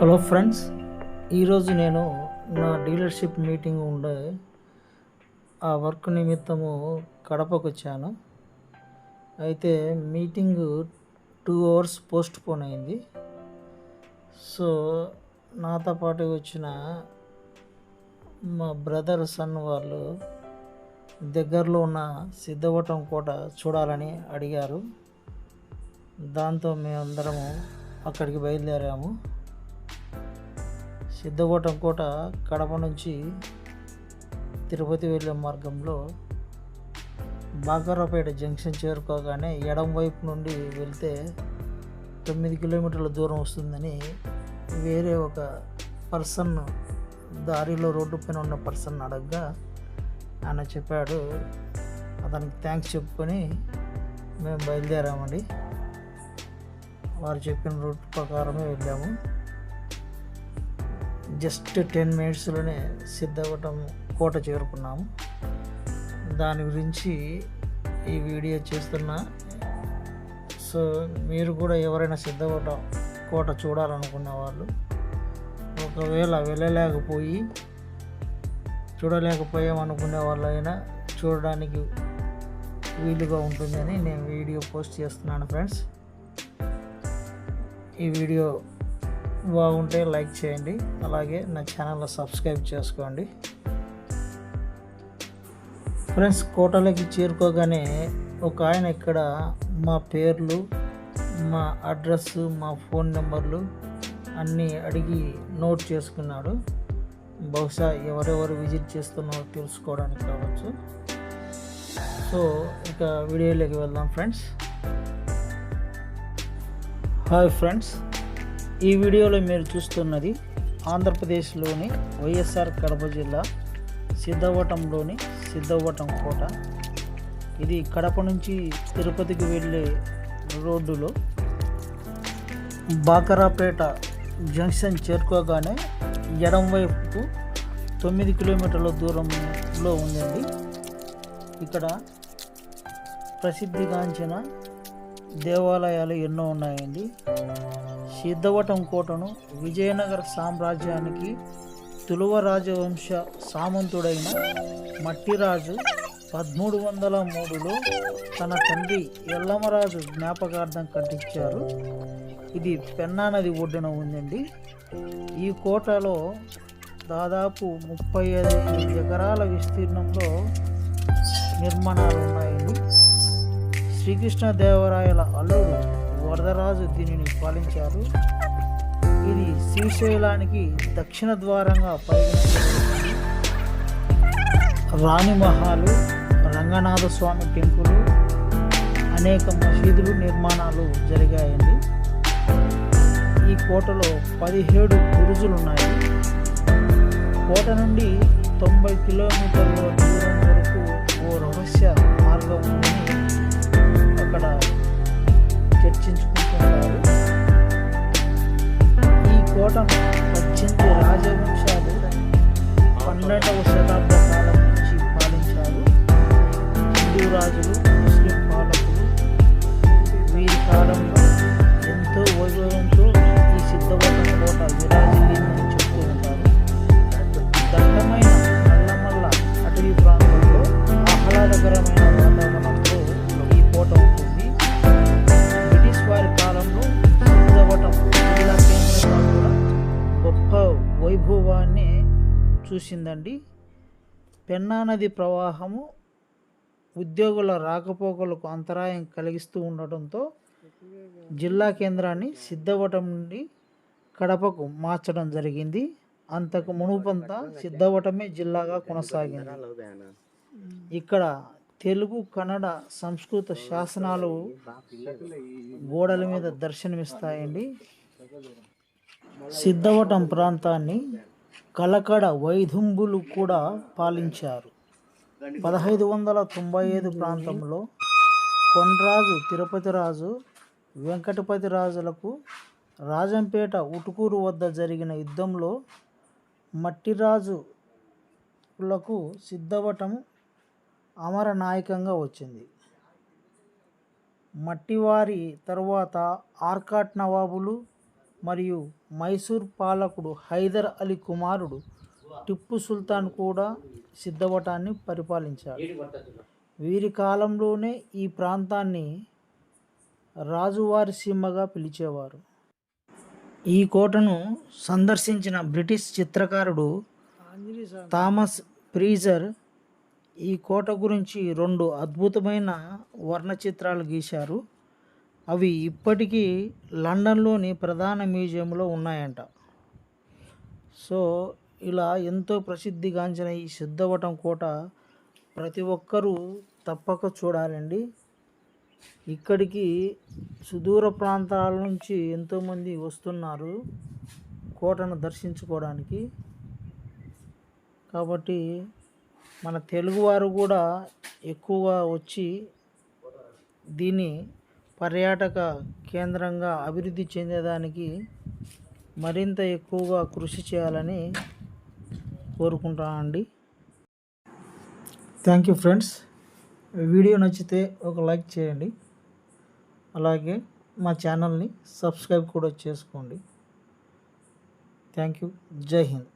Hello friends ఈరోజు నేను నా డీలర్షిప్ మీటింగ్ ఉండే ఆ వర్క్ నిమిత్తము కడపకు వచ్చాను అయితే meeting two hours post phone అయింది. సో నాతో పాటు వచ్చిన మా బ్రదర్ సన్ వాళ్ళు దగ్గరలో ఉన్న సిద్ధవటం కోట చూడాలని అడిగారు. దాంతో మేమందరము అక్కడికి బయలుదేరాము. సిద్ధకోటం కోట కడప నుంచి తిరుపతి వెళ్ళే మార్గంలో బాకరాపేట జంక్షన్ చేరుకోగానే ఎడం వైపు నుండి వెళ్తే తొమ్మిది కిలోమీటర్ల దూరం వస్తుందని వేరే ఒక పర్సన్ దారిలో రోడ్డు పైన ఉన్న పర్సన్ అడగగా ఆయన చెప్పాడు. అతనికి థ్యాంక్స్ చెప్పుకొని మేము బయలుదేరామండి. వారు చెప్పిన రూట్ ప్రకారమే వెళ్ళాము. జస్ట్ టెన్ మినిట్స్లోనే సిద్ధవటం కోట చేరుకున్నాము. దాని గురించి ఈ వీడియో చేస్తున్నా. సో మీరు కూడా ఎవరైనా సిద్ధవటం కోట చూడాలనుకునే వాళ్ళు ఒకవేళ వెళ్ళలేకపోయి చూడలేకపోయాం అనుకునే వాళ్ళైనా చూడడానికి వీలుగా ఉంటుందని నేను వీడియో పోస్ట్ చేస్తున్నాను ఫ్రెండ్స్. ఈ వీడియో బాగుంటే లైక్ చేయండి. అలాగే నా ఛానల్లో సబ్స్క్రైబ్ చేసుకోండి. ఫ్రెండ్స్ కోటలోకి చేరుకోగానే ఒక ఆయన ఇక్కడ మా పేర్లు మా అడ్రస్ మా ఫోన్ నెంబర్లు అన్నీ అడిగి నోట్ చేసుకున్నాడు. బహుశా ఎవరెవరు విజిట్ చేస్తున్నారో తెలుసుకోవడానికి కావచ్చు. సో ఇక వీడియోలోకి వెళ్దాం ఫ్రెండ్స్. Hi friends. ఈ వీడియోలో మీరు చూస్తున్నది ఆంధ్రప్రదేశ్లోని వైఎస్ఆర్ కడప జిల్లా సిద్ధవటంలోని సిద్ధవటం కోట. ఇది కడప నుంచి తిరుపతికి వెళ్ళే రోడ్డులో బాకరాపేట జంక్షన్ చేరుకోగానే ఎడం వైపుకు తొమ్మిది కిలోమీటర్ల దూరంలో ఉందండి. ఇక్కడ ప్రసిద్ధిగాంచిన దేవాలయాలు ఎన్నో ఉన్నాయండి. సిద్ధవటం కోటను విజయనగర సామ్రాజ్యానికి తులువ రాజవంశ సామంతుడైన మట్టిరాజు పదమూడు వందల మూడులో తన తండ్రి ఎల్లమరాజు జ్ఞాపకార్థం కట్టించారు. ఇది పెన్నా నది ఒడ్డున ఉందండి. ఈ కోటలో దాదాపు ముప్పై ఐదు ఎకరాల విస్తీర్ణంలో నిర్మాణాలు ఉన్నాయండి శ్రీకృష్ణదేవరాయల అల్లుడు వరదరాజు దీనిని పాలించారు. ఇది శ్రీశైలానికి దక్షిణ ద్వారంగా పరిగణించబడుతుంది రాణి మహాలు రంగనాథ స్వామి టెంపుల్ అనేక మసీదులు నిర్మాణాలు జరిగాయండి. ఈ కోటలో పదిహేడు బురుజులు ఉన్నాయి కోట నుండి తొంభై కిలోమీటర్ల దూరం వరకు ఓ రహస్య చూసిందండి. పెన్నా నది ప్రవాహము ఉద్యోగుల రాకపోకలకు అంతరాయం కలిగిస్తూ ఉండటంతో జిల్లా కేంద్రాన్ని సిద్ధవటం నుండి కడపకు మార్చడం జరిగింది. అంతకు మునుపంతా సిద్ధవటమే జిల్లాగా కొనసాగింది. ఇక్కడ తెలుగు కన్నడ సంస్కృత శాసనాలు గోడల మీద దర్శనమిస్తాయండి. సిద్ధవటం ప్రాంతాన్ని కలకడ వైదుంబులు కూడా పాలించారు. పదహైదు వందల తొంభై ఐదు ప్రాంతంలో కొండ్రాజు తిరుపతి రాజు వెంకటపతి రాజులకు రాజంపేట ఉటుకూరు వద్ద జరిగిన యుద్ధంలో మట్టిరాజులకు సిద్ధవటం అమరనాయకంగా వచ్చింది. మట్టివారి తరువాత ఆర్కాట్ నవాబులు మరియు మైసూర్ పాలకుడు హైదర్ అలీ కుమారుడు టిప్పు సుల్తాన్ కూడా సిద్ధవటాన్ని పరిపాలించాడు. వీరి కాలంలోనే ఈ ప్రాంతాన్ని రాజువారి సీమగా పిలిచేవారు. ఈ కోటను సందర్శించిన బ్రిటిష్ చిత్రకారుడు థామస్ ప్రీజర్ ఈ కోట గురించి రెండు అద్భుతమైన వర్ణ చిత్రాలు గీశారు. అవి ఇప్పటికీ లండన్లోని ప్రధాన మ్యూజియంలో ఉన్నాయంట. సో ఇలా ఎంతో ప్రసిద్ధిగాంచిన ఈ సిద్ధవటం కోట ప్రతి ఒక్కరూ తప్పక చూడాలండి. ఇక్కడికి సుదూర ప్రాంతాల నుంచి ఎంతోమంది వస్తున్నారు కోటను దర్శించుకోవడానికి. కాబట్టి మన తెలుగువారు కూడా ఎక్కువగా వచ్చి దీన్ని పర్యాటక కేంద్రంగా అభివృద్ధి చెందేదానికి మరింత ఎక్కువగా కృషి చేయాలని కోరుకుంటానండి థ్యాంక్ యూ ఫ్రెండ్స్ వీడియో నచ్చితే ఒక లైక్ చేయండి. అలాగే మా ఛానల్ని సబ్స్క్రైబ్ కూడా చేసుకోండి. థ్యాంక్ యూ జై హింద్.